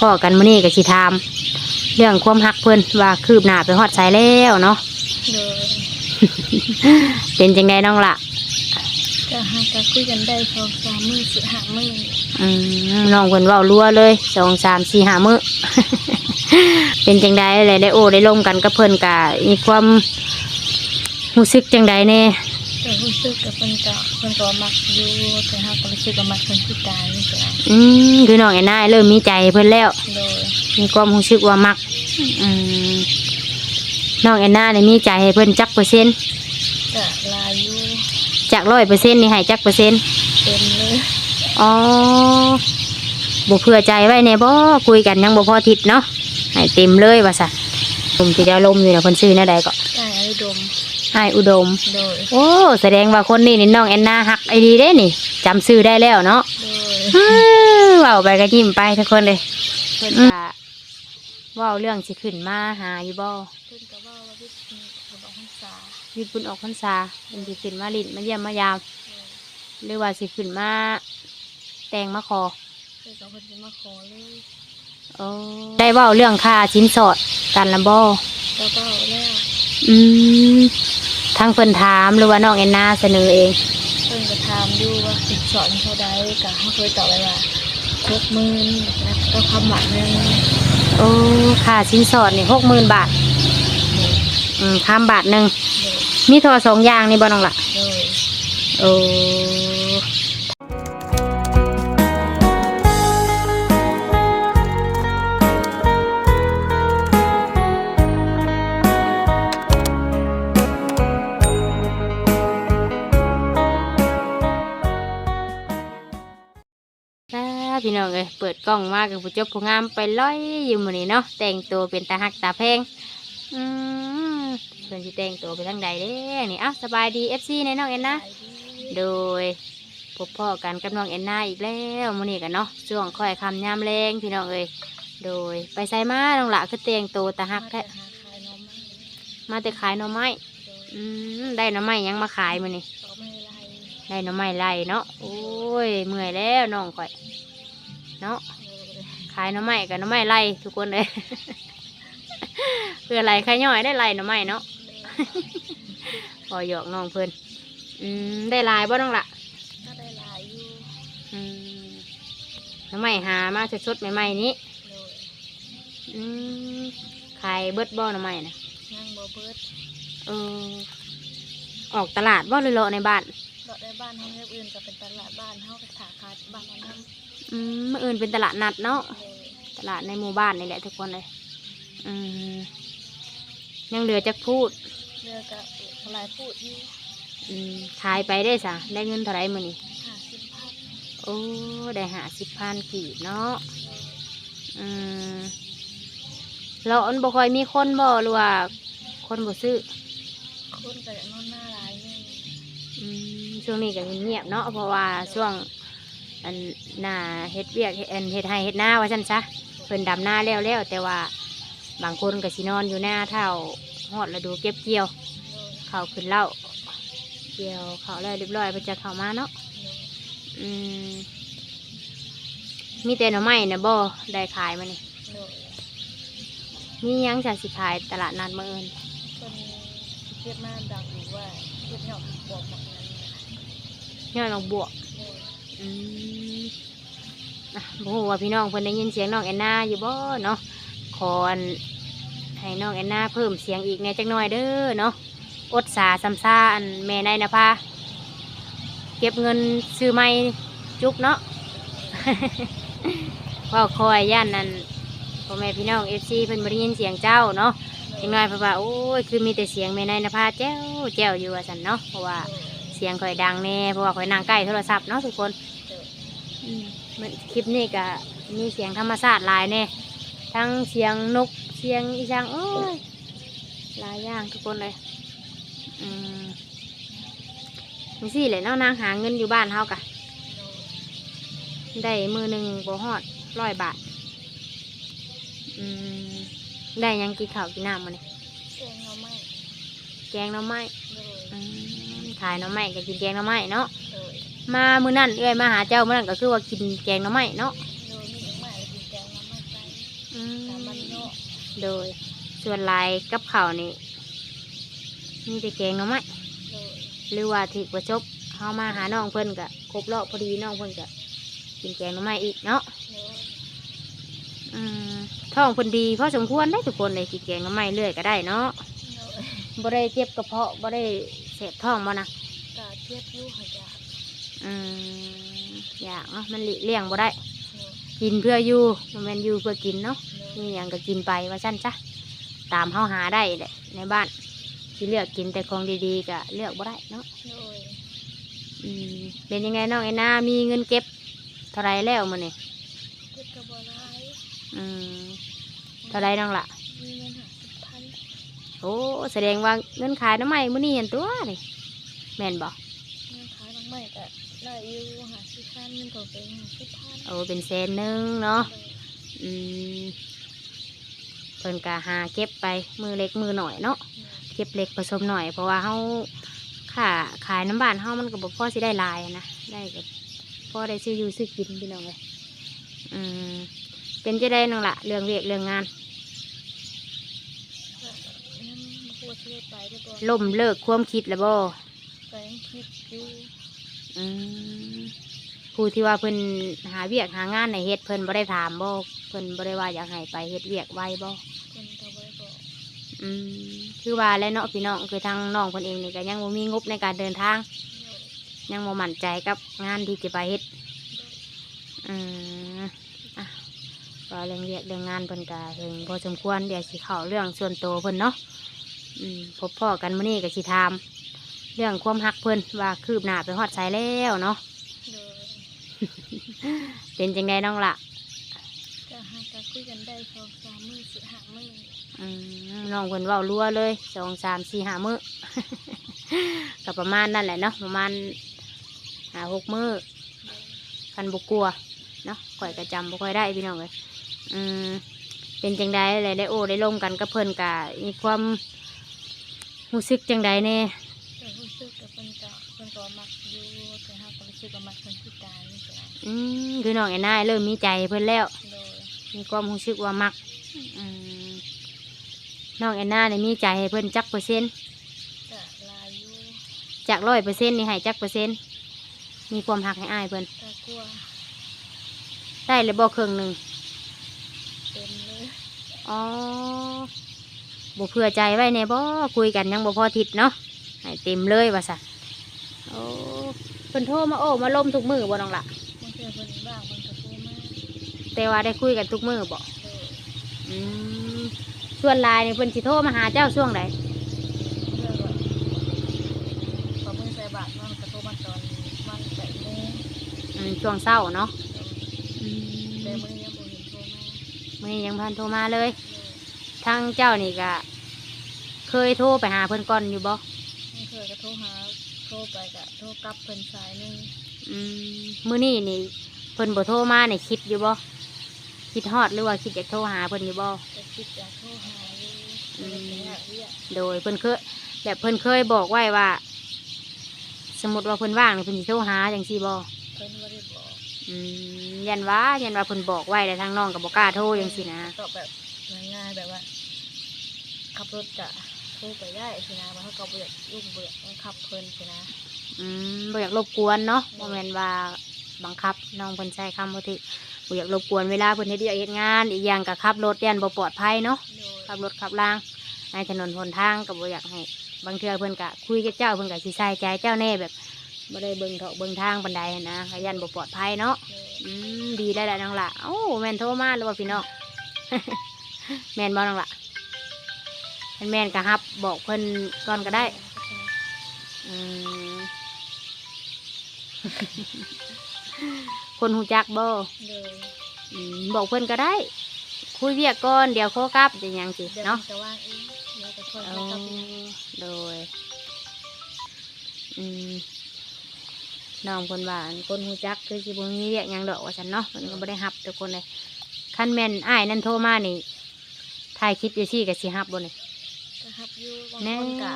พ่อกันมื้อนี้ก็สิถาม เรื่องความฮักเพิ่นว่าคืบหน้าไปฮอดไสแล้วเนาะ โดยเป็นจังไดน้องล่ะก็หาก็คุยกันได้สองสามมือสิหามืออืมน้องเพิ่นเว้ารัวเลยสองสามสี่ห้ามื้อ เป็นจังไดเลยได้โอ้ได้ลมกันกับเพิ่นก็มีความรู้สึกจังไดแน่ แต่รู้สึกกับเพิ่นก็เพิ่นก็มักอยู่แต่หาก็รู้สึกว่ามักเพิ่นที่ตายนี่ก็ได้อืมคือน้องแอนนาเริ่มมีใจเพิ่นแล้ว โดยมีความรู้สึกว่ามักอืมน้องแอนนาเนี่ยมีใจให้เพิ่นจักเปอร์เซ็นต์ก็ลายอยู่จากร้อยเปอร์เซ็นต์นี่ให้จักเปอร์เซ็นต์เต็มเลยอ๋อบ่เผื่อใจไว้แน่บ่คุยกันยังบ่พอทิศเนาะให้เต็มเลยว่าซะผมสิได้ลมอยู่นะเพิ่นซื้อแนวใดก็ได้ไอ้ดม ให้อุดม โดย โอ้ แสดงว่าคนนี้นี่น้องแอนนาฮักไอดีเด้นี่จำชื่อได้แล้วเนาะโดยอื้อเว้าไปก็ยิ้มไปทุกคนเลยเพิ่นก็เว้าเรื่องสิขึ้นมาหาอยู่บ่เพิ่นก็ว่าว่าวิธีเขาบอกพรรษาหยุดบุญออกพรรษาเป็นสิขึ้นมาลินมาเยี่ยมมายามหรือว่าสิขึ้นมาแต่งมาขอเพิ่นก็เพิ่นจะมาขอเลยโอ้ได้เว่าเรื่องค่าชิ้นสอดกันละบ่แล้วก็เอาแล้วอืม ทางเพิ่นถามหรือว่าน้องแอนนาเสนอเอง เพิ่นก็ถามอยู่ว่าสินสอนเท่าใดก็เฮาเคยตอบไปว่าหกหมื่นแล้วก็คำหวานหนึงโอ้ค่าชิ้นสอดนี่หกหมื่นบาท อืมข้ามบาทหนึ่งโดยมีโทรสองอย่างนี่บ่น้องละโดยโอ้ พี่น้องเอ้ยเปิดกล้องมากับผู้เจบผู้งามไปร้อยอยู่มือนี้เนาะแต่งตัวเป็นตาหักตาแพงอืมเพิ่นสิแต่งตัวไปทางใดเด้นี่อะสบายดี FC ในน้องเอ็นนะโดยพบพ่อกันกับน้องเอ็นนาอีกแล้วมือนี้กันเนาะช่วงค่อยคำยามแรงพี่น้องเอ้ยโดยไปใส่มาน้องละคือแต่งตัวตาหักแท้มาแต่ขายหน้องไม้มาแต่ขายหน่อไม้อืมได้หน่อไม้ยังมาขายมือนี้ก็ไม่ได้หน่อไม้ไล่เนาะโอ้ยเมื่อยแล้วน้องข่อย เนาะขายหน่อไม้กับหน่อไม้ไล่ทุกคนเลย เพื่ออะไรใครย่อยได้ไล่หน่อไม้เนาะพอหยอกน้องเพิ่นอืมได้หลายบ่น้องละก็ได้หลายอยู่อืมหน่อไม้หามาสดๆใหม่ๆนี้โดยอืมขายเบิดบ่หน่อไม้นะย่างบ่เบิดเออออกตลาดบ่เลยเลาะในบ้านดอกได้บ้านเฮาเฮ็ดอื่นก็เป็นตลาดบ้านเฮาก็ขาขายบ้านเอาน้ำ อืมมื่ออื่นเป็นตลาดนัดเนาะโดยตลาดในหมู่บ้านนี่แหละทุกคนเลยอืมยังเหลือจักพูดเรือก็หลายพูดอยู่อืมขายไปได้สะได้เงินเท่าไหรมื้อนี้ห้าสิบพันโอ้ได้หาสิบพันกีบเนาะอืมแล้วอันบ่ค่อยมีคนบ่หรือว่า คนบ่ซื้อคนก็อยากนอนหน้าหลายอยู่อืมช่วงนี้ก็เงียบๆเนาะเพราะว่าช่วง อันหน้าเฮ็ดเวียกเฮ็ดอันเฮ็ดไร่เฮ็ดนาว่าซั่นซะเพิ่นดำหน้าแล้วแล้วแต่ว่าบางคนก็สินอนอยู่หน้าเท่าฮอดฤดูเก็บเกี่ยวโดยเขาขึ้นเหล่าเกี่ยวเขาแล้วเรียบร้อยเพิ่นจะเข้ามาเนาะโดยอืมมีแต่หน่อไม้นะบ่ได้ขายมานี่โดยมีหยังจะสิขายตลาดนัดมื้ออื่นคนเทียบมาดังอยู่ว่าเทียบหยอกบวกหมดนั้นยอดดอกบวกโดย อืมอะบ่ฮู้ว่าพี่น้องเพิ่นได้ยินเสียงน้องแอนนาอยู่บ่เนาะขออันให้น้องแอนนาเพิ่มเสียงอีกแหน่จักหน่อยเด้อเนาะอดสาซ้ำซาอันแม่นายนภาเก็บเงินซื้อไม้จุกเนาะเว่าคอยย่านนั้นพ่อแม่พี่น้อง FC เพิ่นบ่ได้ยินเสียงเจ้าเนาะจังน้อยเพราะว่าโอ้ยคือมีแต่เสียงแม่นายนภาแจ้วแจ้วอยู่ว่าสันเนาะเพราะว่าเสียงค่อยดังแน่เพราะว่าค่อยนั่งใกล้โทรศัพท์เนาะทุกคน มมันคลิปนี้ก็มีเสียงธรรมชาติหลายแน่ทั้งเสียงนกเสียงอีสังโอ้ยหลายอย่างทุกคนเลยอืมนี่สิเลยเนาะนางหาเงินอยู่บ้านเฮากะได้มือหนึ่งบ่ฮอดร้อยบาทอืมได้หยังกินข้าวกินน้ำมาเนี่ยเสียงเราไม่แกงหน้ำไม้โดยอืมขายหน้ำไม้ก็กินแกงหน้ำไม้เนาะโดย มามื้อนั้นเอ้อยมาหาเจ้ามื้อนั้นก็คือว่ากินแกงหน้ำไม้เนาะโดยมีหม่กินแกงเราไม่ไปอืตามมันเนาะโดย ส่วนหลายกับข้าวนี่มีแต่แกงหน่อไม้โดยหรือว่าที่ประจบเฮามาหาน้องเพิ่นก็ครบรอบพอดีน้องเพิ่นก็กินแกงหน่อไม้อีกเนาะ โดยอืมท้องเพิ่นดีพอสมควรได้ทุกคนเลยกินแกงน่อไม้เรื่อยก็ได้เนาะโดยบ่ได้เจ็บกระเพาะบ่ได้เสพท้องบ่นะกาเทียบอยู่หายา อืมอยากเนาะมันหลีกเลี่ยงบ่ได้โดยกินเพื่ออยู่บ่แม่นอยู่เพื่อกินเนาะโดมียหยังก็กินไปว่าซั่นจ้ะตามเฮาหาได้แหละในบ้านที่เลือกกินแต่ของดีๆก็เลือกบ่ได้เนาะโดยอืมเป็นยังไงน้องไอ้นามีเงินเก็บเท่าไรแล้วมื้อนี้เก็บกระบอกร้ายอืมเท่าไรน้องล่ะมีเงินหาสิบพันโอ้แสดงว่าเงินขายน้ำใหม่มื้อนี้เห็นตัวนี่แม่นบ่เงินขายน้องใหม่ก็ได้ อยู่หาสิบพันเงินของเป็นหาสิบพันโอ้เป็นแสนหนึงเนาะโดยอืมเพิ่นก็หาเก็บไปมือเล็กมือหน่อยเนาะเก็บเล็กผสมหน่อยเพราะว่าเฮาค่าขายน้ำบ้านเฮามันก็บ่พอสิได้หลายนะได้ก็พอได้ซื้ออยู่ซื้อกินพี่น้องเลยอืมเป็นจะได้น้องละเรื่องเวียกเรื่องงานนั่นมาพูดที่ได้ไปเรียบร้อยล่มเลิกความคิดแล้วบ่ไปยังคิดอยู่ อืมผู้ที่ว่าเพิ่นหาเวียกหางานในเฮ็ดเพิ่นบ่ได้ถามบ่เพิ่นบ่ได้ว่าอยากให้ไปเฮ็ดเวียกไว้บ่คนตะไว้บอกอืมคือว่าแล้วเนาะพี่น้องคือทางน้องเพิ่นเองนี่ก็ยังบ่มีงบในการเดินทาง โดยยังบ่มั่นใจกับงานที่จะไปเฮ็ดอืมอะก็เรื่องเรียกเรื่องงานเพิ่นก็ถึงพอสมควรเดี๋ยวสิเข้าเรื่องส่วนตัวเพิ่นเนาะอืมพบพ่อกันมื้อนี้ก็สิถาม เรื่องความฮักเพิ่นว่าคืบหน้าไปฮอดไสแล้วเนาะ โดยเป็นจังไดน้องละก็หาการคุยกันได้สองสามมือสี่ห้ามืออืมน้องเพิ่นเว้ารัวเลยสองสามสี่ห้ามื้อ ก็ประมาณนั่นแหละเนาะประมาณห้าหกมื้อโดยคันบกลัวเนาะข่อยก็จำบ่ค่อยได้พี่น้องเลยอืมเป็นจังใดอะไรได้โอ้ได้ลงกันกับเพิ่นกะมีความรู้สึกจังใดแน่ แต่รู้สึกกับเป็นก็เป็นตัวมักอยู่แต่หา ก็รู้สึกกับมักคนที่ตายนี่สินะอืมคือน้องไอ้นายเริ่มมีใจเพิ่นแล้ว โดยมีความรู้สึกว่ามักอืมน้องไอ้นาเนี่ยมีใจให้เพิ่นจักเปอร์เซ็นต์ก็ลายอยู่จากร้อยเปอร์เซ็นต์นี่ให้จักเปอร์เซ็นต์มีความหักให้อายเพิ่นก็กลัวได้เลยบ่ครึ่งหนึ่งเต็มเลยอ๋อบ่เผื่อใจไว้แน่บ่คุยกันยังบ่พอทิศเนาะให้เต็มเลยว่าซะ โอ้เพิ่นโทรมาโอ้มาล้มทุกมือบ่น้องละบางเทื่อเพิ่นบ้างมันก็โทรมาแต่ว่าได้คุยกันทุกมือบ่โดยอืมส่วนหลายนี่เพิ่นสิโทรมาหาเจ้าช่วงใดเพื่อว่าพอมือใส่บาตรมันก็โทรมาตอนมันแปดโมงอืมช่วงเช้าเนาะอืมแต่มื้อนี้ยังบ่เห็นโทรมามื้อนี้ยังพันโทรมาเลยโดยทางเจ้านี่ก็เคยโทรไปหาเพิ่นก่อนอยู่บ่ ไม่เคยก็โทรหา โทรไปก็โทรกลับเพิ่นสายหนึงอืมมื้อนี้นี่เพิ่นบ่โทรมานี่คิดอยู่บ่คิดฮอดหรือว่าคิดอยากโทรหาเพิ่นอยู่บ่ก็คิดอยากโทรหาอยู่อืแต่มก็อยากเรียกโดยเพิ่นเคยแบบเพิ่นเคยบอกไว้ว่า สมมติว่าเพิ่นว่างนี่เพิ่นสิโทรหาจังซี่บ่เพิ่นบ่ได้บอกอืมยันว่ายันว่าเพิ่นบอกไว้แต่ทางน้องก็บ่กล้าโทรจังซี่นะตอบแบบง่ายๆแบบว่าขับรถจะ โทรไปได้สินะว่าเขาก็เบื่อยุ่งเบื่อต้องขับเพิ่นสินะอืมบ่อยากรบกวนเนาะบ่แม่นว่าบังคับน้องเพิ่นใช้คำบ่ถูกบ่อยากรบกวนเวลาเพิ่นเฮ็ดเวียกเฮ็ดงาน อีกอย่างก็ขับรถยันบ่ปลอดภัยเนาะโดยขับรถขับล่าง ในถนนหนทางก็บ่อยากให้ บางเทื่อเพิ่นก็คุยกับเจ้าเพิ่นก็สิใส่ใจเจ้าแน่แบบบ่ได้เบิ่งเถาะเบิ่งทางปานใดนะก็ยันบ่ปลอดภัยเนาะ โดยอืมดีได้แล้วน้องละโอ้แม่นโทรมาหรือว่าพี่น้อง แม่นบ่น้องละ แม่นแม่นก็ฮับ บอกเพิ่นก่อนก็ได้ อืม คนหูจักบ่โดยอืมบอกเพิ่นก็ได้ คุยเวียกก่อนเดี๋ยวโคกลับจะยังสิเดี๋ยวเนาะมันจะว่างเองเดี๋ยวจะคนเอาแล้วก็เป็นโดย อืมน้องคนว่าอันคนหูจักคือสิบ่มีเรียกหยังดอกว่าฉันเนาะมันก็บ่ได้ฮับทุกคนเลยคันแม่นอ้ายนั่นโทรมานี่ถ่ายคลิปอยู่ซี่กับสิฮับบ่นี่ ก็ฮับอยู่บางแน่คนกะ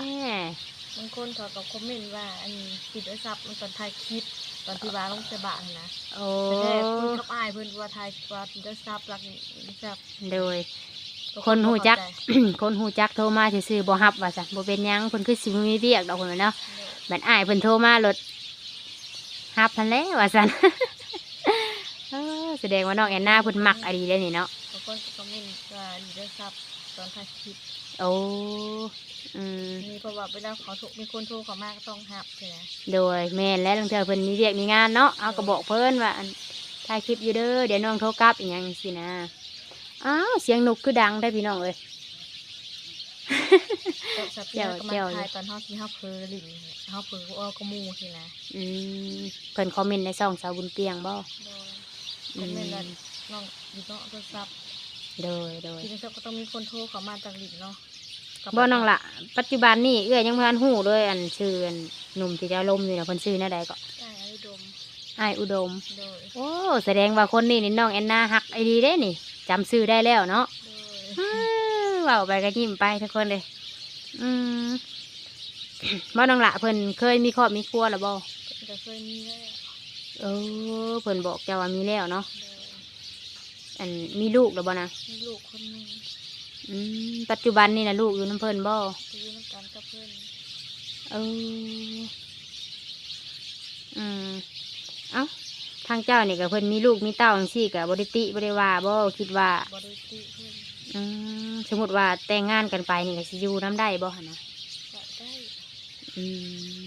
บางคนเขาก็คอมเมนต์ว่า อันปิดโทรศัพท์มันตอนถ่ายคลิปตอนที่ว่าลงใส่บาทนะโอ้แต่แรกคุยกับอ้ายเพิ่นว่าทายว่าจะทราบรักนี่ทราบโดย คนหูจักเข้าใจคนหูจักโทรมาซื่อๆบ่ฮับว่าซั่นบ่เป็นหยังเพิ่นคือสิบ่มีเวียกดอกเพิ่นเนาะบัดอ้ายเพิ่นโทรมารถฮับพันแล้วว่าซั่นเออแสดงว่าน้องแอนนาเพิ่นมักอะดีเด้อนี่เนาะบางคนก็คอมเมนต์ว่าดีได้ทราบตอนถ่ายคลิป โอ้อืมมีเพราะว่าเวลาเขาโทรมีคนโทรเข้ามาก็ต้องหับใช่ไหมโดยแม่นและลางเทื่อเพิ่นมีเวียกมีงานเนาะเอาก็บอกเพิ่นว่าอันถ่ายคลิปอยู่เด้อเดี๋ยวน้องโทรกลับอีหยังสินะอ้าวเสียงนกคือดังได้อพี่น้องเอ้ยก็สับเจ้าเจ้าก็มาเจ้าถ่ายตอนเฮาที่เฮาเพลลินเฮาเพลอ้อกระมูใช่ไหมอืมเพิ่นคอมเมนต์ในช่องสาวบุญเปียงบ่โดยคอมเมนต์ว่าน้องอยู่ต้องโทรศัพท์โดยโดย ที่โทรศัพท์ก็ต้องมีคนโทรเข้ามาจากลินเนาะ บ่น้องละปัจจุบันนี่เอื้อยยังบ่ทันฮู้เลยอันชื่ออันหนุ่มที่จะลมอยู่น่ะเพิ่นชื่อแนวใดก็ได้ไอ้ดมอ้ายอุดม โดยโอ้แสดงว่าคนนี้นี่น้องแอนนาฮักไอดีเด้นี่จำชื่อได้แล้วเนาะโดยอื้อเว้าไปก็ยิ้มไปทุกคนเลยอืม บ่น้องละเพิ่นเคยมีครอบมีครัวแล้วบ่ก็เคยมีแล้วเออเพิ่นบอกเจ้าว่ามีแล้วเนาะโดยอันมีลูกแล้วบ่นะมีลูกคนหนึง อืมปัจจุบันนี่นะลูกอยู่น้ำเพิ่นบ่ไปอยู่น้ำกันกับเพื่อนเอออืมเอ้าทางเจ้านี่ก็เพิ่นมีลูกมีเต้าจังซี่ก็บ่ได้ติบ่ได้ว่าบ่คิดว่า บริติเพื่อนอืมสมมติว่าแต่งงานกันไปนี่ก็สิอยู่น้ำได้บ่หั่นนะก็ได้อืม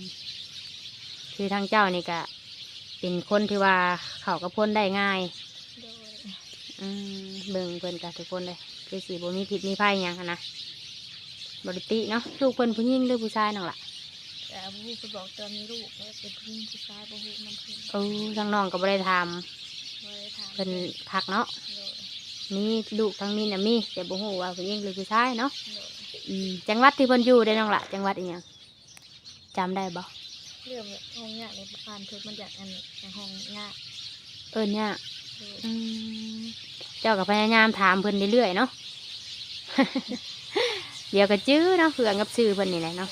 คือทางเจ้านี่ก็เป็นคนที่ว่าเขากับพ้นได้ง่าย โดย อืมเบิ่งเพิ่นกับทุกคนเลย คือสีบ่มีผิดมีภัยหยังหั้นนะบริติเนาะลูกเพิ่นผู้หญิงหรือผู้ชายนั่นล่ะแต่อาบูไปบอกตอนมีลูกแล้วเป็นผู้หญิงผู้ชายบ่ฮู้นำเพิ่นเออทางน้องก็บ่ได้ทบ่ได้ถามำเพิ่นคักเนาะโดยมีลูกทั้งมีน่ะมีแต่บ่ฮู้ว่าผู้หญิงหรือผู้ชายเนาะโดยอืมจังหวัดที่เพิ่นอยู่ได้น้องล่ะ จังหวัดอีหยังจำได้บ่เรื่องห้องยากในบ้านเพิ่นมันอยากอันในห้องยากเอิ้นเนี่ยากโดย อืมเจ้าก็พยายามถามเพิ่นเรื่อยๆเนาะ เดี๋ยวก็จื้อเนาะเพื่อนกับชื่อเพิ่นนี่แหละเนาะ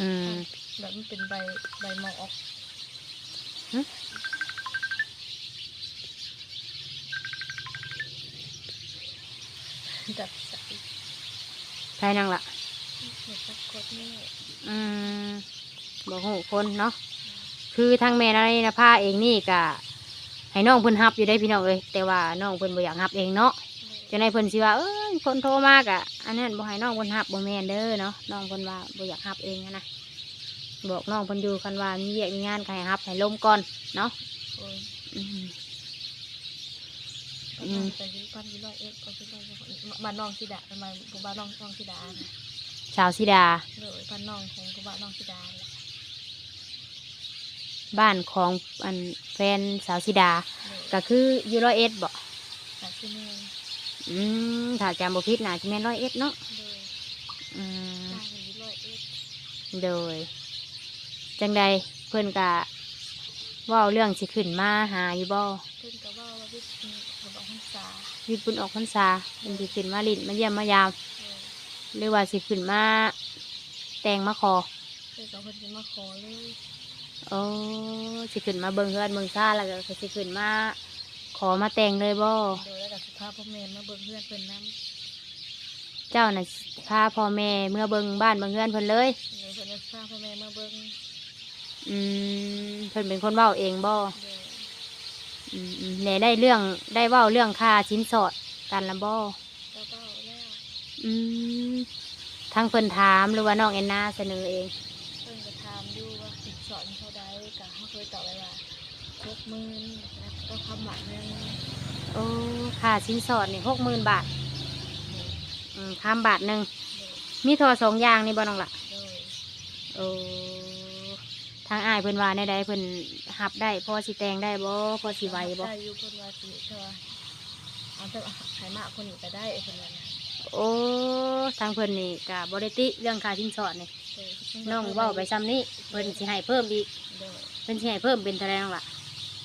อืมแบบมันเป็นใบใบหมอกออกหึจับใส่ใช่นั่งละเห็ดสักกดนี่อืมบอกหูคนเนาะ คือทางแม่นายนภาเองนี่กะ ให้น้องเพิ่นฮับอยู่ได้พี่น้องเอ้ยแต่ว่าน้องเพิ่นบ่อยากฮับเองเนาะจนในเพิ่นสิว่าเอ้ยคนโทรมากะอันนั้นบ่ให้น้องเพิ่นฮับบ่แม่นเด้อเนาะน้องเพิ่นว่าบ่อยากฮับเองอะนะบอกน้องเพิ่นอยู่คันว่ามีเวียกมีงานก็ให้ฮับให้ลมก่อนเนาะโอ้ยอืมก็ต้องไปยืนปั้นยืนร้อยเอ็ดก็ยืนร้อยเอ็ดบ้านน้องสิดาประมาณบ้านน้องน้องสิดานะชาวสิดาเลยบ้านน้องของบ้านน้องสิดาเลย บ้านของอันแฟนสาวสิดาเลยก็คืออยู่ร้อยเอ็ดบ่หาที่เมืองอืมถ้าจำบ่ผิดน่าจะแม่นร้อยเอ็ดเนาะเลยอืมบ้านมันยืนร้อยเอ็ดโดย จังใดเพื่อนกะว่าเรื่องสิขึ้นมาหาอยู่บ่เพิ่นก็ว่าว่าวิทย์มีระบอกพรรษาวิบุญออกพรรษาเป็นสิขึ้นมาลินมาเยี่ยมมายามเลยหรือว่าสิขึ้นมาแต่งมาขอเพิ่นก็เพิ่นจะมาขอเลย โอ้สิขึ้นมาเบิ่งเฮือนเบิ่งซ่าแล้วก็สิขึ้นมา ขอมาแต่งเลยบ่โดยแล้วก็สุภาพพ่อแม่มาเบิ่งเพื่อนเพิ่นนํเจ้าน่ะพาพ่อแม่เมื่อเบิ่งบ้านเบิ่งเฮือนเพิ่นเลยเลยเพิ่นจะพาพ่อแม่มาเบิ่งอืมเพิ่นเป็นคนเว้าเองบ่เลยอืมอืมแหน่ได้เรื่องได้เว้าเรื่องค่าชิ้นสอดกันละบ่แล้วก็แล้วอืมทั้งเพิ่นถามหรือว่าน้องแอนนาเสนอเอง เพิ่นก็ถามอยู่ว่าสินสอดเท่าใดก็เฮาเคยตอบไปว่า 60,000แล้วก็คำหวานนึงโอ้ค่าสินสอดนี่หกหมื่นบาทอืมข้ามบาทหนึ่งมีโทรสองอย่างนี่บ่น้องละเลยโอ้ทางอ้ายเพิ่นว่าในใดเพิ่นหับได้พอสิแตงได้บ่พอสิไหวบ่ได้อยู่เพิ่นว่าสิเธอเอาแต่หายมากคนนี้ก็ได้เพิ่นว่านะโอ้ทางเพิ่นนี่กะบ่ได้ติเรื่องค่าสินสอดนี่เออน้องเว้าไปซ้ำนี้เพิ่นสิให้เพิ่มอีกเด้อเพิ่นสิให้เพิ่มเป็นเท่าไหร่น้องละ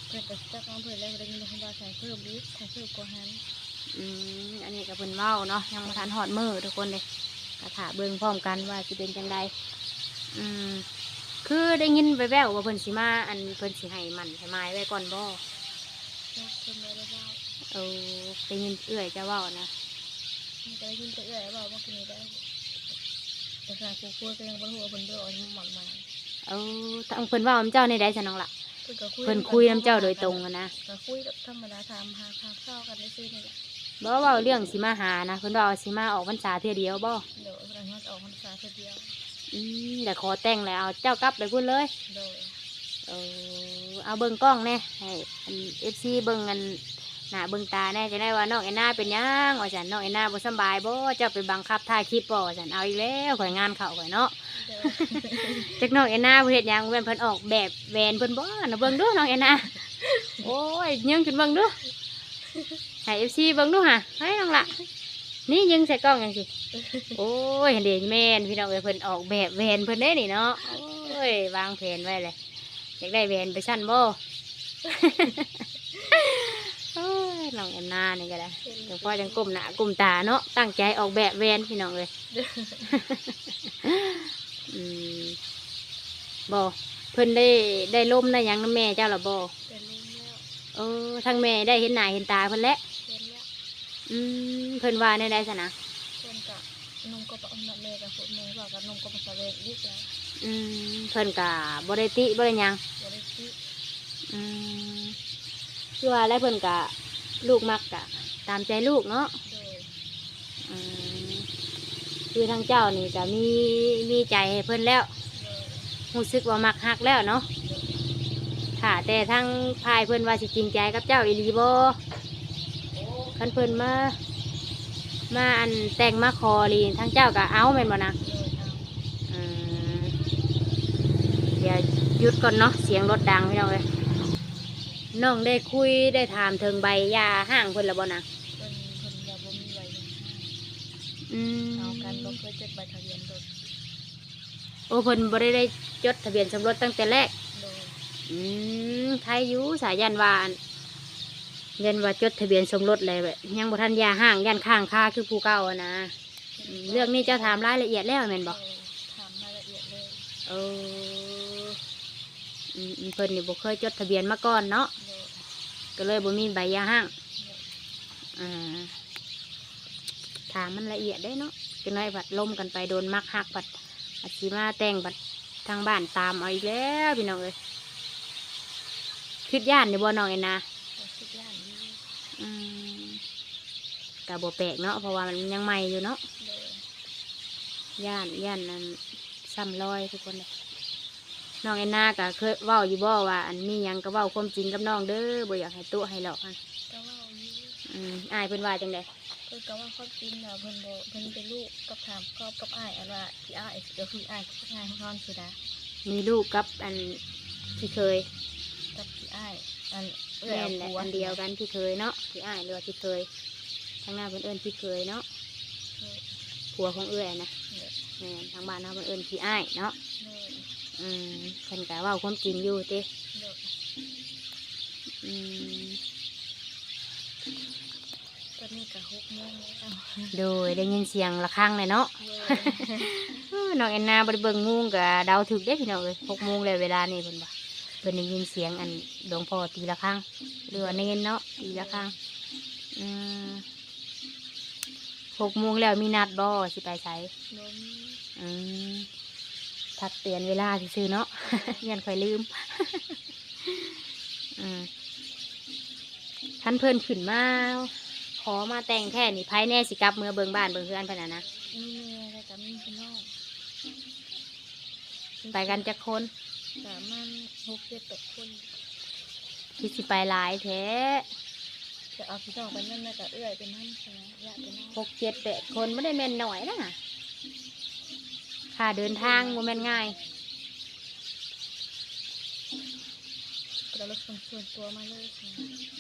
เพิ่นก็จักน้องเพิ่นแล้วได้ยินเพิ่นว่าใส่เพิ่มอีกใส่เพิ่มกว่าหันอืมอันนี้ก็เพิ่นเว้าเนาะยังบ่ทันฮอดมือทุกคนเลยก็ถาเบิ่งพร้อมกันว่าสิเป็นจังไดอืมคือได้ยินไปแววว่าเพิ่นสิมา อันเพิ่นสิให้มันให้ไม้ไว้ก่อนบ่แล้วเพิ่นบ่ได้เว้าเออได้ยินเอื้อยจะเว้านะมันก็ได้ยินแต่เอื้อยเว้าว่ากินนี้ได้แต่ค่ะผู้คุยก็ยังบ่รู้ว่าเพิ่นเด้อเอาหยังหมันมา เออทางเพิ่นเว้านํเจ้าในใดซะน้องล่ะ เพิ่นก็คุยเพิ่นคุยนํเจ้าโดยตรงอะนะก็คุยแบบธรรมดาถามหาข่าวข้าวกันได้ซื่อนี่แหละบ่เว้าเรื่องสิมาหานะเพิ่นว่าเอาสิมาออกพรรษาเทื่อเดียวบ่เดี๋ยวเราจะออกพรรษาเทื่อเดียวอืมแต่ขอแต่งแล้วเอาเจ้ากลับไปพุ่นเลยโดย เออเอาเบิ่งกล้องแน่ให้อัน FC เบิ่งอัน หน้าเบิ่งตาแน่จะได้ว่าน้องแอนนาเป็นหยังว่าซั่นน้องแอนนาบ่สำบายบ่เจ้าไปบังคับถ่ายคลิปบ่ว่าซั่นเอาอีกแล้วข่อยงานเข้าข่อยเนาะโดยจักน้องแอนนาเพิ่นเฮ็ดหยังเว้นเพิ่นออกแบบแหวนเพิ่นบ่น่ะเบิ่งดูน้องแอนนาโอ้ยยิงขึ้นเบิ่งดูให้ FC เบิ่งดูห่ะให้น้องละนี่ยิงใส่กล้องจังสิโอ้ยเห็นเด่นแม่นพี่น้องเอ้ยเพิ่นออกแบบแหวนเพิ่นเด้นี่เนาะโอ้ยวางแผนไว้เลยอยากได้แหวนไปชั้นบ่โอ้ ยน้องแอนนานี่ก็ได้เดี๋ยวพ่อจังก้มหน้าก้มตาเนาะตั้งใจออกแบบแหวนพี่น้องเอ้ยอืมบ่เพิ่นได้ได้ล่มได้หยังน้ำแม่เจ้าหรอบ่เป็นเรื่องแล้วเออทางแม่ได้เห็นหน้าเห็นตาเพิ่นแล้วเป็นแล้วอืมเพิ่นว่าในใดซะนะเพื่อนกับนุ่มก็ปะอมนัดเมย์กับฝนเมย์บอกกับนุ่มก็ภาษาเวกดิกแล้วอืมเพิ่นก็บ่ได้ติบ่ได้หยังบริสุทธิ์อืมคือว่าแล้วเพิ่นก็ ลูกมักกะ ตามใจลูกเนาะโดยอืมคือทางเจ้านี่ก็มีมีใจให้เพิ่นแล้วโดยรู้สึกว่ามักฮักแล้วเนาะค่ะแต่ทั้งพายเพิ่นว่าสิจริงใจกับเจ้าอีหลีบ่คันเพิ่นมามาอันแต่งมาคอลีทั้งเจ้าก็เอาแม่นบ่นะ โดยเอาอืมเดี๋ยวหยุดก่อนเนาะเสียงรถดังพี่น้องเอ้ย น้องได้คุยได้ถามถึงใบยาห้างเพิ่นแล้วบ่นะเพิ่นเพิ่นอย่าบ่มีไว้ยังอืมเอากันบ่เคยจดใบทะเบียนรถโอ้เพิ่นบ่ได้ได้จดทะเบียนสมรสตั้งแต่แรกโดยอืมไทยอยู่สายยันวาอันยันว่าจดทะเบียนสมรสเลยแบบยังบ่ทันยาห้างยันข้างค่าคือผู้เก่าอะนะอืมเรื่องนี้เจ้าถามรายละเอียดแล้วแม่นบ่โดยถามรายละเอียดเลย เออ อืมอืมเพิ่นนี่บ่เคยจดทะเบียนมาก่อนเนาะโดยก็เลยบ่มีใบยาห้างโดยอ่าถามมันละเอียดได้เนาะจังไรบัดล่มกันไปโดนมักหักบัดอาชีมาแต่งบัดทางบ้านตามเอาอีกแล้วพี่น้องเอ้ยคิดย่านอยู่บ่น้องเอ็นนะก็คิดย่านอยู่อืมกะบ่แปลกเนาะเพราะว่ามันยังใหม่อยู่เนาะโดยย่านย่านนั้นซ้ำรอยทุกคนเลย น้องเอ็นนาก็เคยเว้าอยู่บ่ว่า อันนี้ยังก็เว้าความจริงกับน้องเด้อบ่อยากให้ตัวให้หรอกอะก็เว่าอยู่อืมอายเพิ่นว่าจังไดเพิ่นก็ว่าความจริงน่ะเพิ่นบ่เพิ่นเป็นลูกกับถามครอบกับอ้ายอันว่าที่อ้ายก็คืออ้ายกับอ้ายของเขาสินะมีลูกกับอันที่เคยกับที่อ้ายอันเอื้อแม่เอานแหละผัวอันเดียวกันที่เคยเนาะที่อ้ายหรือว่าที่เคยทางหน้าเพิ่นเอิ้นที่เคยเนาะโดยผัวของเอื้อยนะโดยแม่นทางบ้านเฮาเพิ่นเอิ้นที่อ้ายเนาะโดย อืมเพิ่นก็เว้าความจริงอยู่ติโดยอืมตอนนี้ก็หกโมงแล้วโดยได้ยินเสียงระฆังเลยเนาะโดยเออน้องแอนนาบ่ได้เบิ่งงูก็เดาถูกเด้พี่น้องเอ้ย6โมงแล้วเวลานี้เพิ่นว่าเพิ่นได้ยินเสียงอันหลวงพ่อตีระฆังหรือว่าเนนเนาะตีระฆังอืม6โมงแล้วมีนัดบ่สิไปไสนมอืม ทักเตือนเวลาซื่อๆเนาะยันค่อยลืมอืมท่านเพิ่นขึ้นมาขอมาแต่งแค่นี่ไพ่แน่สิกลับเมื่อเบิงบ้านเบิงเพื่อนพนนะนะมีแม่แล้วก็มีพี่น้องไปกันจะคนสามารถหกเจ็ดแปดคนคิดสิไปหลายแท้จะเอาพี่น้องไปนั่นแม่ก็เอื้อยเป็นนั่นใช่ไหมญาติเป็นน้องหกเจ็ดแปดคนไม่ได้แม่นหน่อยนะ ค่าเดินทางโมแม่นง่ายเราลดคนส่วนตัวมาเลยใช่ไหม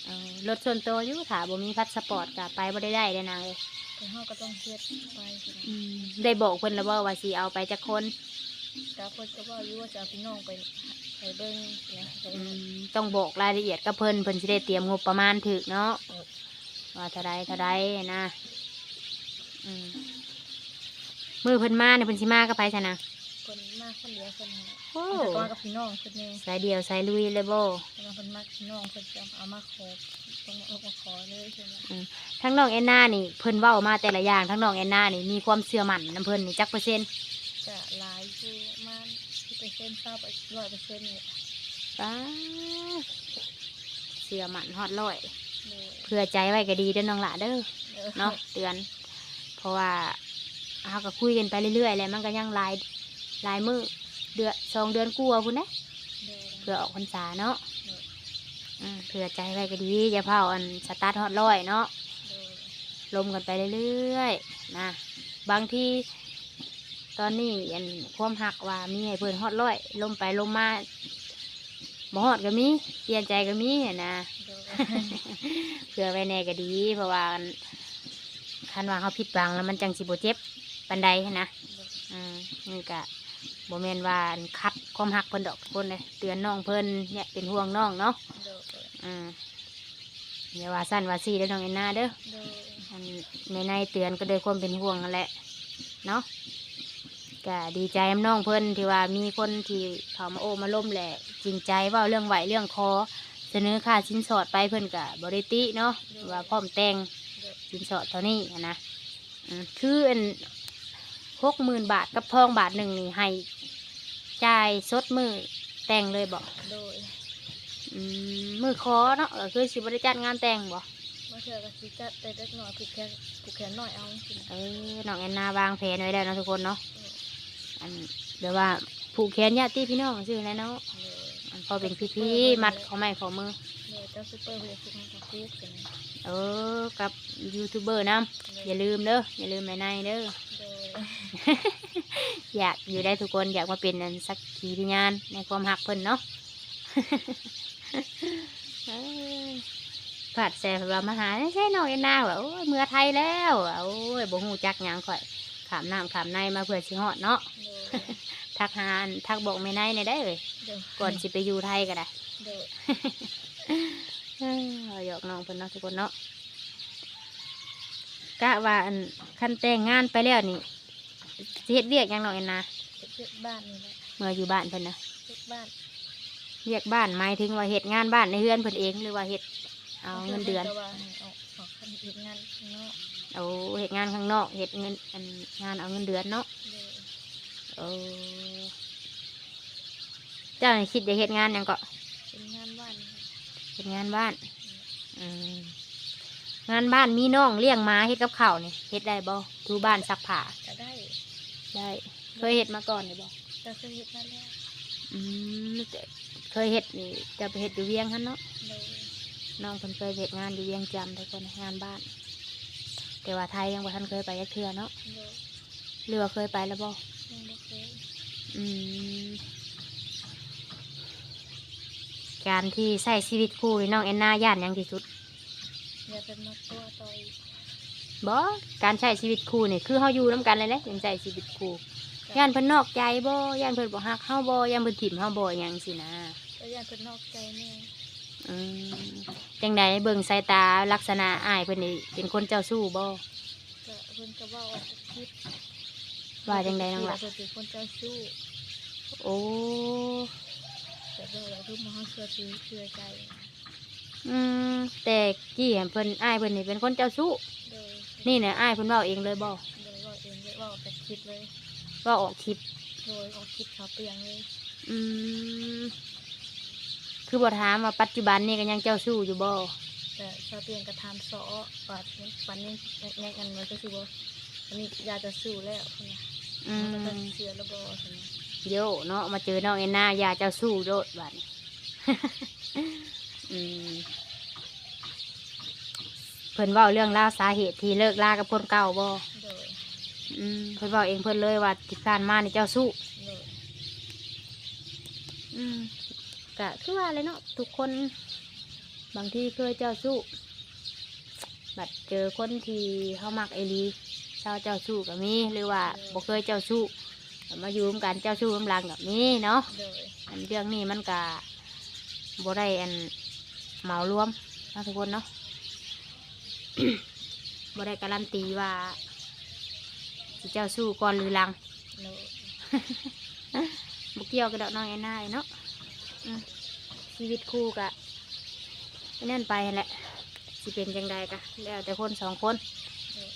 เออรถส่วนตัวอยู่ถ้าบ่มีพาสปอร์ตก็ไปบ่ได้ได้เลยนางเลยแต่เขาก็ต้องเฮ็ดไปใช่ไหมอืมได้บอกเพิ่นแล้วบ่ว่าสิเอาไปจักคนแต่คนก็ว่าอยู่ว่าจะเอาพี่น้องไปไปเบิ้งนะไปอืมต้องบอกรายละเอียดกับเพิ่นเพิ่นสิได้เตรียมงบประมาณถึกเนาะเออว่าเท่าใดเท่าใดนะอืม มือเพิ่นมาเนี่ยเพิ่นสิมากับไผซะนะมเพิ่นมากคนเดียวเพิ่นนั่นแหละโอ้แต่ก่อนกับพี่น้องเพิ่นแน่สายเดียวสายลุยเลยบ่แต่ว่าเพิ่นมากพี่น้องเพิ่นจะเอามาขอต้องเอามาขอเลยเพิ่นว่าทั้งน้องแอนนานี่เพิ่นเว้ามาแต่ละอย่างทั้งน้องแอนนานี่มีความเชื่อมั่นนํเพิ่นนี่จักเปอร์เซ็นต์จะหลายอยู่ประมาณ10%เปอร์เซ็นต์20%ร้อยเปอร์เซ็นต์นี่ป้าเชื่อมั่นฮอดร้อยเลยเพื่อใจไว้ก็ดีเด้อน้องหละเด้อเออเนาะเตือน เพราะว่า เฮาก็คุยกันไปเรื่อยๆแหล้วมันก็ยังหลายหลายมื้อเดือนสองเดือนกลัวาพุ่นนะเลยเพื่อออกพรรษาเนาะเลยอืมเผื่อใจไว้ก็ดีอย่าเผาอันสตาร์ทฮอตร้อยเนาะเลยลมกันไปเรื่อยๆนะบางที่ตอนนี้อันความหักว่ามีให้เพิ่นฮอตร้อยลมไปลมมาบ่ฮอดก็มีเปลี่ยนใจก็มีหั้นนะเลยเผื่อไว้แน่ก็ดี เพราะว่าคันว่าเขาผิดหวังแล้วมันจังสิบ่เจ็บ ปันใดหั้นนะอืมนี่ก็บ่แม่นว่าอันคัดความหักเพิ่นดอกทุกคนเลยเตือนน้องเพิ่นเนี่ยเป็นห่วงน้องเนาะเลยอืมอย่าว่าสั้นว่าซี่เด้อน้องเอ็นนาเด้อเลยอันในในเตือนก็โดวยความเป็นห่วงนั่นแหละเนาะก็ดีใจน้ำน้องเพิ่นที่ว่ามีคนที่เขามาโอ้มาล้มแหละ จริงใจเว่าเรื่องไหวเรื่องคอเสนอค่าสินสอดไปเพิ่นกับบริติเนาะว่าพร้อมแต่งเลยสินสอดเท่านี้อะนะอืมคืออัน หกหมื่นบาทกับทองบาทหนึ่งนี่ให้จ่ายสดมือแต่งเลยบอกเลยอืมมือคอเนาะก็คือสิบริจัดงานแต่งบ่มาเชื่อกับสิจัดแต่เล็กน้อยผูกแขนผูกแขนหน่อยเอาสิเออน้องแอนนาวางแผนไว้แล้วเนาะทุกคนเนาะอันเดี๋ยวว่าผูกแขนญาติพี่น้องซื่อแหล้วเนาะเลยอันพอเป็นพิธีมัดของไม้ของมือเลยเจ้าซุปเปอร์เพื่อคุกกับคุกกัน เออกับยูทูบเบอร์นํอย่าลืมเด้ออย่าลืมในในเด้อเลยอยากอยู่ได้ทุกคนอยากมาเป็นอันสักขีพยานในความหักเพิ่นเนาะเอ้ยผัดแซ่บเรามาหาใช่น้องเอ็นนาว่าโอ้ยเมื่อไทยแล้วว่าโอ้ยบ่ฮู้จักหยังข่อยขามน้ำขามในมาเพื่อสิฮอดเนาะเลยทักหาอันทักบอกแม่ในในได้เลยเดี๋ยวก่อนสิไปอยู่ไทยก็ได้ เดี๋ยวเอ้ยเอาหยอกน้องเพิ่นเนาะทุกคนเนาะกะว่าอันคันแต่งงานไปแล้วนี่สิเฮ็ดเวียกหยังน้องเอ็นนาเช็ดบ้านนี่แหละเมื่ออยู่บ้านเพิ่นนะเช็ดบ้านเรียกบ้านหมายถึงว่าเฮ็ดงานบ้านในเฮือนเพิ่นเองหรือว่าเฮ็ดเอาเงินเดือนแต่ว่าให้ออกออกคันอีกงานข้างนอกเอาเฮ็ดงานข้างนอกเฮ็ดเงินอันงานเอาเงินเดือนเนาะเลยเออเจ้านี่คิดจะเฮ็ดงานหยังก็เป็นงานบ้านนี่ เฮ็ดงานบ้านอืมงานบ้านมีน้องเลี้ยงหม้าเฮ็ดกับข้าวนี่เฮ็ดได้บ่ทูบ้านซักผ้าก็ได้ ได้เคยเห็ดมาก่อนเลยบอกจะเคยเห็นมาแล้วอืมแต่เคยเห็ดนี่จะไปเห็ดอยู่เวียงฮันเนาะเลยน้องคนเคยเห็ดงานอยู่เวียงจันทน์ทุกคนงานบ้านแต่ว่าไทยยังบ่ทันเคยไปยักเทื่อเนาะเลยเรือว่าเคยไปแล้วบ่ยังไม่เคยอืม การที่ใช้ชีวิตคู่นี่น้องแอนนาย่านหยังที่สุดอย่าเป็นมาตัวต่อยบ่การใช้ชีวิตคู่นี่คือเฮาอยู่นํกันเลยแหละยังใช้ชีวิตคู่ย่านเพิ่นนอกใจบ่ย่านเพิ่นบ่ฮักเฮาบ่ย่านเพิ่นถิ่มเฮาบ่หยังสินะก็อยากเป็นนอกใจแม่อืมจังใดเบิ่งสายตาลักษณะอ้ายเพิ่นนี่เป็นคนเจ้าสู้บ่ก็เพิ่นก็เว่าออกจากคลิปว่าจังใดน้องล่ะเพิ่นเป็นคนเจ้าชู้โอ้ แต่เบิ่งแล้วรูปมาเฮาเชื่อถือเชื่อใจอืมแต่กี้เห็นเพิ่นอ้ายเพิ่นนี่เป็นคนเจ้าสู้โดยนี่เนี่ยอ้ายเพิ่นเว้าเองเลยบ่โดยเว่าเองเลยเว่าออกจากคลิปเลย เว่าออกคลิป โดยออกคลิปเขาเปลียงเลยอืมคือบ่ถามว่าปัจจุบันนี่ก็ยังเจ้าสู้อยู่บ่แต่ชาวเปลียงกระทำซอปัดนี้ปันนี้แง่กันมันก็คือว่าอันนี้ยาจะสู้แล้วคนน่ะอืมันก็มเสียแล้วบ่คนน่ะ โยเนาะมาเจอน้องเอ็นนาอย่าเจ้าสู้โดดบัดนี้อืมเพิ่นเว้าเรื่องราวสาเหตุที่เลิกลากับคนเก่าบ่โดยอืมเพิ่นบอกเองเพิ่นเลยว่าที่ผ่านมานี่เจ้าสู้โดยอืมก็คือว่าเลยเนาะทุกคน บางทีเคยเจ้าสู้ บัดเจอคนที่เขามักไอหลีเจ้าเจ้าสู้กับมีหรือว่าบ่เคยเจ้าสู้ก็ มาอยู่ร่วมกันเจ้าสู้กำลังกับมีเนาะโดยอันเรื่องนี้มันก็บ่ได้อันเหมารวมนะทุกคนเนาะ บ่ได้การันตีว่าสิเจ้าสู้ก่อนหรือหลัง โดยเกี่ยวกับดอกน้องแอนนาเลยเนาะอืมชีวิตคู่กะนั่นไปนั่นแหละสิเป็นจังใดกะแล้วแต่คนสองคนโดย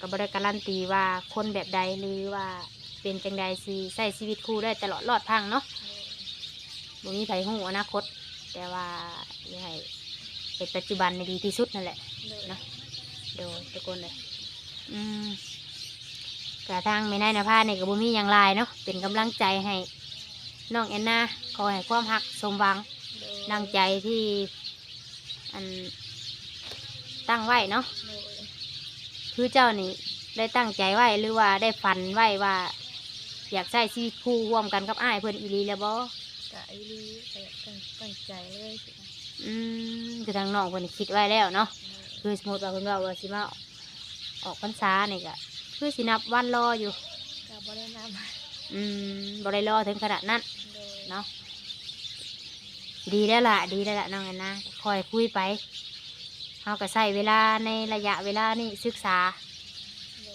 ก็บ่ได้การันตีว่าคนแบบใดหรือว่า เป็นจังใดสิใช้ชีวิตคู่ได้ตลอดรอดพังเนาะโดยบ่มีไผฮู้อนาคต แต่ว่าอยากให้เป็นปัจจุบันในดีที่สุดนั่นแหละโดยเนาะโดยทุกคนเลยอืมกระทางไม่ได้นะพาเนี่ยกับบุมีอย่างไรเนาะเป็นกำลังใจให้น้องแอนนาขอให้ความหักสมหวังโดยดังใจที่อันตั้งไว้เนาะโดยคือเจ้านี่ได้ตั้งใจไว้หรือว่าได้ฝันไว้ว่า อยากใช้ชีวิตคู่ร่วมกันกับอ้ายเพื่อนอีหลีแล้วบ่กะอีหลีก็อยากตั้งตั้งใจเลยสินะอืมคือทางน้องเพิ่นคิดไว้แล้วเนาะโดยคือสมมติว่าเพิ่นว่าว่าสิมาออกพรรษานี่ก็คือสินับวันรออยู่ กะบ่ได้นำอืมบ่ได้รอถึงขนาดนั้นโดยเนาะดีแล้วล่ะ ดีแล้วล่ะน้องแอนนาคอยคุยไปเขาก็ใส่เวลาในระยะเวลานี่ศึกษา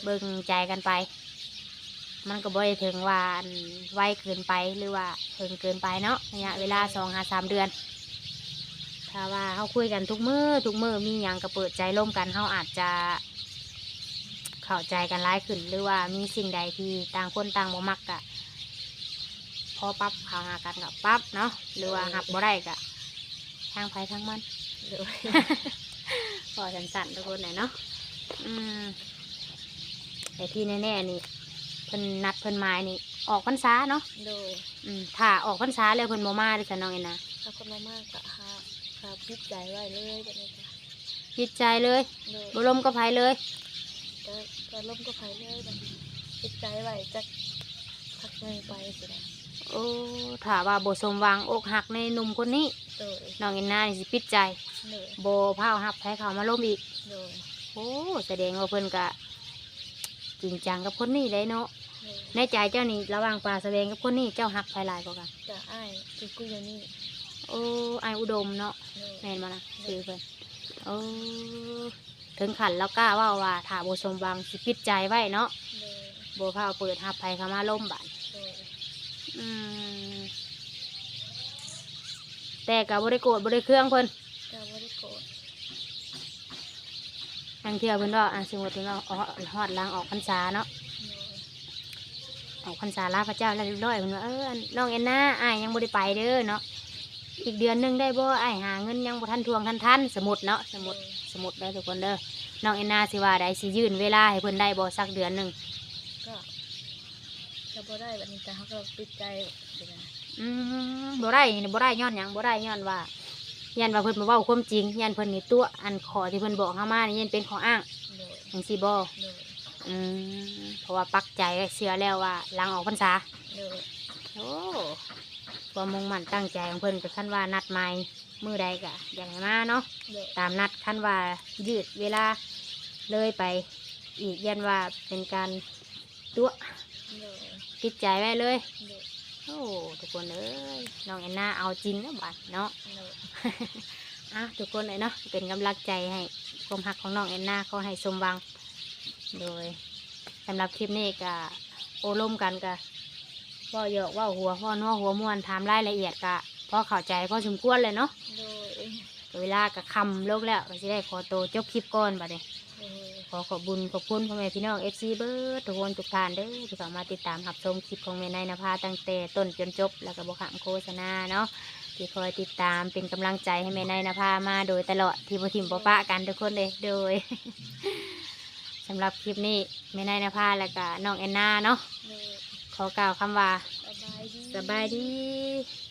เบิ่งใจกันไป มันก็บ่ได้ถึงว่าอันไวเกินไปหรือว่าเพิ่งเกินไปเนาะระยะเวลาสองหาสามเดือน ถ้าว่าเขาคุยกันทุกมือทุกมือมีอย่างก็เปิดใจร่วมกันเขาอาจจะ เข้าใจกันร้ายขึ้น หรือว่ามีสิ่งใดที่ต่างคนต่างบ่มักกะพอปรับเข้าหากันกับปรับเนาะหรือว่าหับบ่ได้กะทางไผทางมันโดย พอสันๆทุกคนหน่อยเนาะอืมแต่ที่แน่ๆนี่ เพิ่นนัดเพิ่นหมายนี่ ออกพรรษาเนาะโดยอืมถ้าออกพรรษาแล้วเพิ่นบ่มาเดิฉันน้องเอ็นนะถ้าคนมามากกะหาหาพิดใจไว้เลยแบบนี้จ้ะจิตใจเลยโดยบ่ลมก็ไผเลยก็ก็ล่มก็ไปเลยแบบพิดใจไว้จักพักหนึงไปสินะโอ้ถ้าว่าบ่สมหวังอกหักในหนุ่มคนนี้โดยน้องเอ็นนานี่สิปิดใจโดยบ่พาวหับให้เขามาล้มอีก โดยโอ้แสดงว่าเพิ่นกะจริงจังกับคนนี้เลยเนาะโดย ในใจเจ้านี่ระหว่างปลาแสดงกับคนนี้เจ้าหักภายหลายกว่ากันจะอ้ายคือกูอยู่นี่โอ้ไอายอุดมเนาะโดยแม่นมานะซื้อเพิ่นโอ้ถึงขันแล้วกล้าเว่าว่าถ้าโบสมหวังสิปิดใจไว้เนาะโดยโบพาวเปิดหับไผเข้ามาล่มบานโดยอืมแต่กับ่ได้โกรธบ่ได้เครื่องเพิ่นก็บ่ได้โกรธทางเที่ยวเพิ่นว่าอันสมมติเพิ่นว่าอ๋อฮอดล้างออกพรรษาเนาะโดย ออกพรรษาลาพระเจ้าแล้วเรียบร้อยเพิ่นว่าเอออันน้องแอนนาอ้ายยังบ่ได้ไปเด้อเนาะอีกเดือนหนึงได้บ่อ้ายหาเงินยังบ่ทันทวงทันทันสมุดเนาะสมุดสมุดได้อทุกคนเด้อน้องแอนนาสิว่าได้สิยื่นเวลาให้เพิ่นได้บ่สักเดือนหนึ่งก็จะบ่ได้แบบนี้แต่เขาก็ปิดใจสินะอืมบ่ได้นี่บ่ได้ย้อนหยังบ่ได้ย้อนว่ายันว่าเพิ่นมาเว้าความจริงยันเพิ่นนี่ตัวอันขอที่เพิ่นบอกเฮามานี่ยันเป็นขออ้างโดยจังซี่บ่โดย อืมเพราะว่าปักใจไว้เชื่อแล้วว่าหลังออกพรรษา โดยโอ้ความมุ่งมั่นตั้งใจของเพิ่นก็คันว่านัดหมายมื้อใดก็อยากให้มาเนาะ โดยตามนัดคันว่ายืดเวลาเลยไป อีกยันว่าเป็นการตัวโดยติดใจไว้เลย โดยโอ้ทุกคนเอ้ยน้องแอนนาเอาจริงนะบัดเนาะ โดยอะทุกคนเลยเนาะเป็นกำลังใจให้ความหักของน้องแอนนาเขาให้สมหวัง โดยสำหรับคลิปนี้ก็โอล่มกันกะว่าเยอะว่าหัวว่านัวหัวมวนถามรายละเอียดกะพอเข้าใจพอสมควรเลยเนาะโดยเวลากับคำโลกแล้วก็จะได้ขอตัวจบคลิปก่อนบัดนี้ โดย ขอขอบบุญขอบคุณพ่อแม่พี่น้องเอฟซีเบิร์ดทุกคนทุกท่านเด้อที่เข้ามาติดตามรับชมคลิปของแม่นายนภาตั้งแต่ต้นจนจบ แล้วก็บอกขามโฆษณาเนาะที่คอยติดตามเป็นกำลังใจให้แม่นายนภามาโดยตลอดที่บ่ทิมบ่ปะกันทุกคนเลยโดยสำหรับคลิปนี้แม่นายนภาแล้วก็น้องแอนนาเนาะโดยขอกล่าวคำว่า สบายดี สบายดีโ